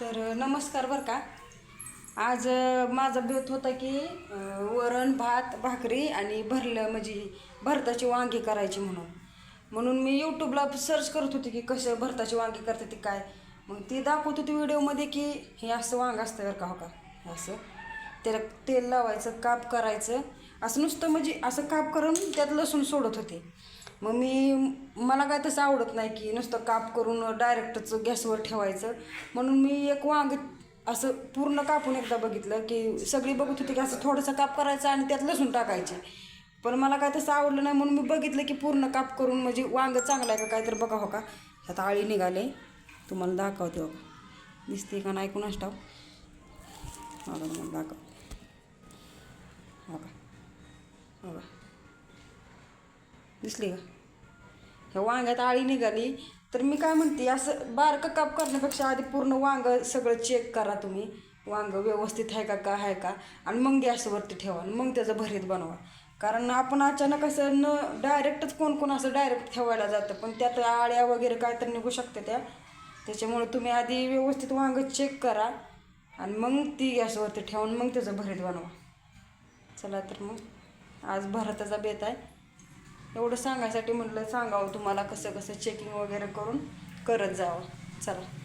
तर नमस्कार बरं का. आज माझा बेत होता की वरण भात भाकरी आणि भरलं म्हणजे भरताची वांगी करायची म्हणून. म्हणून मी यूट्यूबला सर्च करत होते की कसं भरताची वांगी करते ते काय. मग ती दाखवत होती व्हिडिओमध्ये की हे असं वांग असतं बरं का हो का. असं. त्याला तेल लावायचं काप करायचं. असं नुसतं म्हणजे असं काप करून त्यात लसूण सोडत होते. मग मी मला काय तसं आवडत नाही की नुसतं काप करून डायरेक्टच गॅसवर ठेवायचं. म्हणून मी एक वांग असं पूर्ण कापून एकदा बघितलं की सगळी बघत होती की असं थोडंसं काप करायचं आणि त्यात लसूण टाकायचे. पण मला काय तसं आवडलं नाही म्हणून मी बघितलं की पूर्ण काप करून म्हणजे वांग चांगलं आहे का काय तर बघा हो का. ह्यात आळी निघाले. तुम्हाला दाखवते हो दिसते का नाही ऐकून ठाव हो तुम्हाला दाखव. हो का हो का दिसली का? ह्या वांग्यात आळी निघाली. तर मी काय म्हणते असं बारकं काप करण्यापेक्षा आधी पूर्ण वांग सगळं चेक करा तुम्ही. वांग व्यवस्थित आहे का का आहे का? आणि मग गॅसवरती ठेवा आणि मग त्याचं भरीत बनवा. कारण आपण अचानक असं न डायरेक्टच कोण कोण असं डायरेक्ट ठेवायला जातं. पण त्यात आळ्या वगैरे काय तर निघू शकते त्या. त्याच्यामुळे तुम्ही आधी व्यवस्थित वांग चेक करा आणि मग ती गॅसवरती ठेवून मग त्याचं भरीत बनवा. चला तर मग आज भरताचा बेत आहे. एवढं सांगायसाठी म्हटलं सांगावं तुम्हाला कसं कसं चेकिंग वगैरे करून करत जावं. चला.